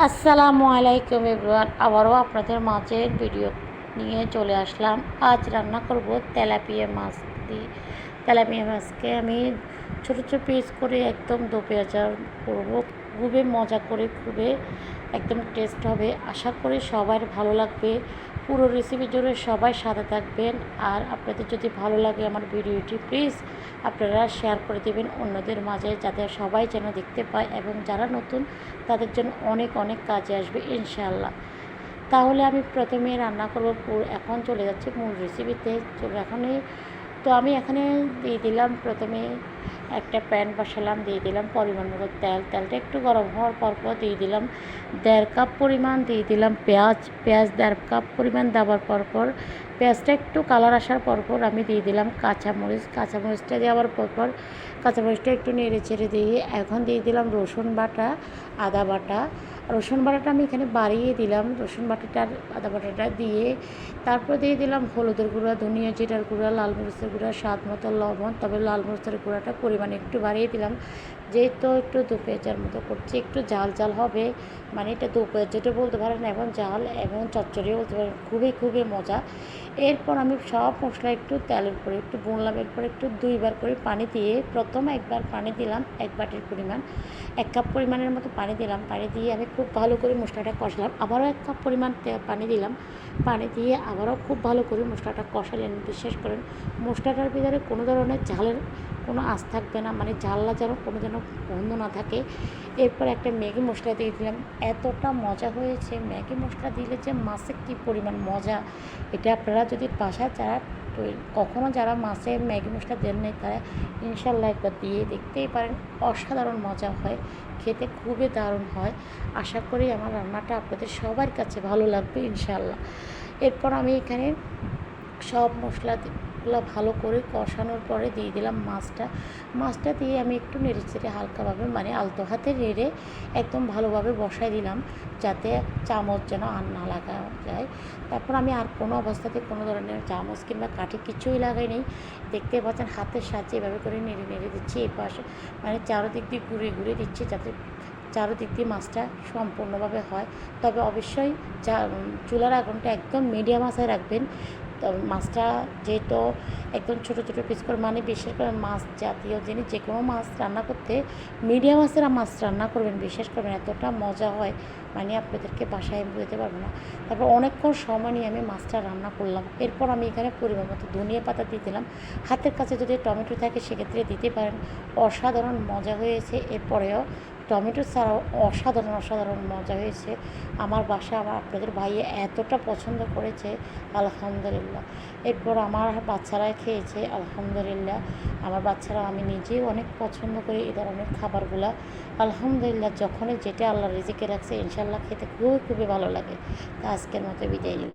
আসসালামু আলাইকুম এভরিওয়ান, আবারও আপনাদের মাছের ভিডিও নিয়ে চলে আসলাম। আজ রান্না করব তেলাপিয়া মাছ দিয়ে। তেলাপিয়া মাছকে আমি ছোটো ছোটো পিস করে একদম দো পেঁয়াজা করব। খুবই মজা করে, খুবই একদম টেস্ট হবে। আশা করি সবার ভালো লাগবে। পুরো রেসিপি জুড়ে সবাই সাথে থাকবেন। আর আপনাদের যদি ভালো লাগে আমার ভিডিওটি প্লিজ আপনারা শেয়ার করে দেবেন অন্যদের মাঝে যাতে সবাই যেন দেখতে পায় এবং যারা নতুন, তাদের জন্য অনেক অনেক কাজে আসবে ইনশাল্লাহ তাহলে আমি প্রথমে রান্না করব, পুর- এখন চলে যাচ্ছে মূল রেসিপিতে এখনই তো আমি এখানে দিয়ে দিলাম প্রথমে একটা প্যান বসালাম, দিয়ে দিলাম পরিমাণ মতো তেল। তেলটা একটু গরম হওয়ার পর পর দিয়ে দিলাম দেড় কাপ পরিমাণ, দিয়ে দিলাম পেঁয়াজ। পেঁয়াজ দেড় কাপ পরিমাণ দেওয়ার পর পর পেঁয়াজটা একটু কালার আসার পর পর আমি দিয়ে দিলাম কাঁচামরিচ। কাঁচামরিচটা দেওয়ার পর পর কাঁচামরিচটা একটু নেড়ে চেড়ে দিয়ে এখন দিয়ে দিলাম রসুন বাটা, আদা বাটা রসুন বাটাটা আমি এখানে বাড়িয়ে দিলাম। রসুন বাটাটার, আদা বাটাটা দিয়ে তারপর দিয়ে দিলাম হলুদের গুঁড়া, ধনিয়া জিরার গুঁড়া, লাল মরিচের গুঁড়া, স্বাদ মতো লবণ। তবে লাল মরিচের গুঁড়াটা পরিমাণে একটু বাড়িয়ে দিলাম। যেহেতু একটু দু মতো করছি, একটু জাল জাল হবে মানে এটা দু যেটা বলতে পারেন এবং জাল এবং চচ্চড়িও বলতে পারেন, খুবই খুবই মজা। এরপর আমি সব মশলা একটু তেলের উপরে, একটু বুনলাম, এরপর একটু দুইবার করে পানি দিয়ে প্রথম একবার পানি দিলাম এক বাটির পরিমাণ, এক কাপ পরিমাণের মতো পানি দিলাম, পানি দিয়ে আমি খুব ভালো করে মশলাটা কষলাম, আবারও এক কাপ পরিমাণ পানি দিলাম, পানি দিয়ে আবারও খুব ভালো করে মশলাটা কষালেন বিশেষ করেন, মশলাটার ভিতরে কোনো ধরনের ঝালের কোনো আঁচ থাকবে না মানে ঝাল্লা যেন কোনো যেন গন্ধ না থাকে। এরপর একটা ম্যাগি মশলা দিয়ে দিলাম। এতটা মজা হয়েছে। ম্যাগি মশলা দিলে যে মাছে কী পরিমাণ মজা। এটা আপনারা যদি বাসায় যারা কখনও যারা মাছে ম্যাগি মশলা দেন নাই, তারা ইনশাল্লাহ একবার দিয়ে দেখতেই পারেন। অসাধারণ মজা হয়। খেতে খুবই দারুণ হয়। আশা করি আমার রান্নাটা আপনাদের সবার কাছে ভালো লাগবে ইনশাল্লাহ। এরপর আমি এখানে সব মশলাগুলো ভালো করে কষানোর পরে দিয়ে দিলাম মাছটা। মাছটা দিয়ে আমি একটু নেড়ে চেড়ে হালকাভাবে মানে আলতো হাতে নেড়ে একদম ভালোভাবে বসাই দিলাম যাতে চামচ যেন আর না লাগা যায়। তারপর আমি আর কোনো অবস্থাতে কোনো ধরনের চামচ কিংবা কাঠি কিছুই লাগাই নেই। দেখতে পাচ্ছেন হাতের সাহায্যে এভাবে করে নেড়ে নেড়ে দিচ্ছি, এই পাশে মানে চারোদিক দিয়ে ঘুরে ঘুরে দিচ্ছি যাতে চারোদিক দিয়ে মাছটা সম্পূর্ণভাবে হয়। তবে অবশ্যই চা চুলার আগুনটা একদম মিডিয়াম আঁচে রাখবেন। মাছটা যেহেতু একদম ছোটো ছোটো পিস করে মানে বিশেষ করে মাছ জাতীয় জিনিস, যে কোনো মাছ রান্না করতে মিডিয়াম আঁচের মাছ রান্না করবেন, বিশেষ করবেন, এতটা মজা হয়। মানে আপনাদেরকে বাসায় আমি দিতে পারব না। তারপর অনেকক্ষণ সময় নিয়ে আমি মাছটা রান্না করলাম। এরপর আমি এখানে পরিমাণ মতো ধনিয়া পাতা দিয়ে দিলাম। হাতের কাছে যদি টমেটো থাকে সেক্ষেত্রে দিতে পারেন। অসাধারণ মজা হয়েছে। এরপরেও টমেটো ছাড়াও অসাধারণ অসাধারণ মজা হয়েছে। আমার বাসা, আমার আপনাদের ভাইয়ে এতটা পছন্দ করেছে। আলহামদুলিল্লাহ। এরপর আমার বাচ্চারা খেয়েছে। আলহামদুলিল্লাহ। আমার বাচ্চারা, আমি নিজেও অনেক পছন্দ করি এই ধরনের খাবারগুলো। আলহামদুলিল্লাহ, যখনই যেটা আল্লাহ রিজিকে রাখছে ইনশাল্লাহ খেতে খুবই খুবই ভালো লাগে। তা আজকের মতো বিদায় নিলাম।